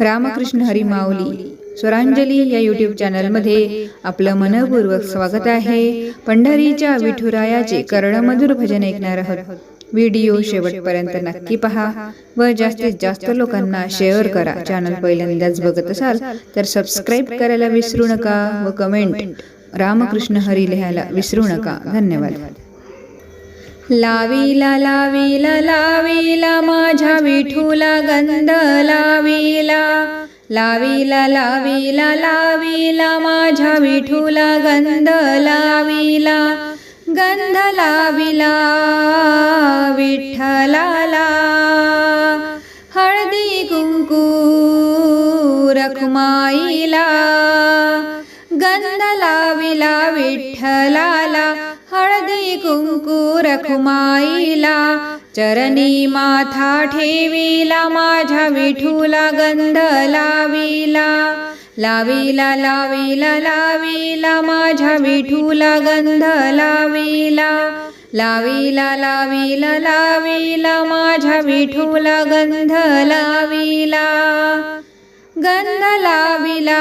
रामकृष्ण हरी माऊली स्वरांजली या यूट्यूब चॅनलमध्ये आपलं मनपूर्वक स्वागत आहे. पंढरीच्या विठुरायाचे कर्णमधुर भजन ऐकणार आहोत. व्हिडिओ शेवटपर्यंत नक्की पहा. व जास्तीत जास्त लोकांना शेअर करा. चॅनल पहिल्यांदाच बघत असाल तर सबस्क्राईब करायला विसरू नका व कमेंट रामकृष्ण हरी लिहायला विसरू नका. धन्यवाद. लावीला लावीला लावीला माझ्या विठूला गंध लावीला लावीला लावीला लावीला माझ्या विठूला गंध लावीला गंध लाविला विठ्ठलाला हळदी कुंकू रखुमाईला गंध लाविला विठ्ठलाला हळदी कुंकू रखुमाईला चरणी माथा ठेवीला माझ्या विठूला गंध लावीला. लावीला लावीला लावीला माझ्या विठूला गंध लावीला. लावीला लावीला लावीला माझ्या विठूला गंध लावीला. गंध लाविला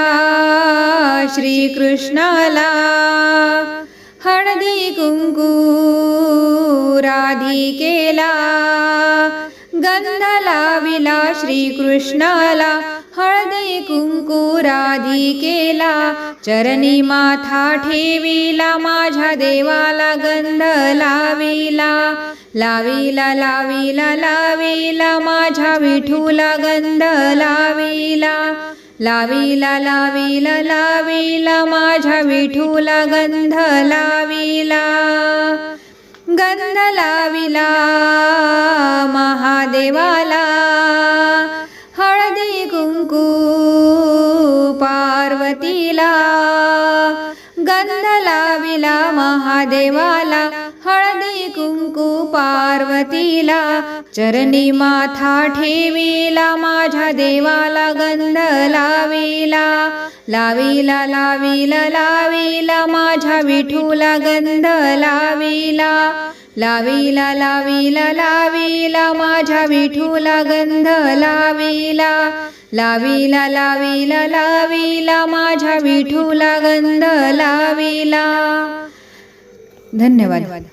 श्रीकृष्णाला. हळदी कुंकू राधिकेला गंध लाविला श्रीकृष्णाला हळदी कुंकू राधिकेला चरणी माथा ठेविला माझ्या देवाला गंध लाविला लाविला लाविला लाविला माझ्या विठूला गंध लाविला. लावीला लावीला लावीला माझ्या विठूला गंध लावीला. गंध लाविला महादेवाला. हळदी कुंकू पार्वतीला. गंध लाविला महादेवाला. हळदी कुंकू पार्वतीला चरणी माथा ठेवीला माझ्या देवाला गंध लावीला लावीला लावीला लावीला माझ्या विठूला गंध लावीला लावीला लावीला लावीला माझ्या विठूला गंध लावीला लावीला लावीला लावीला माझ्या विठूला गंध लावीला. धन्यवाद.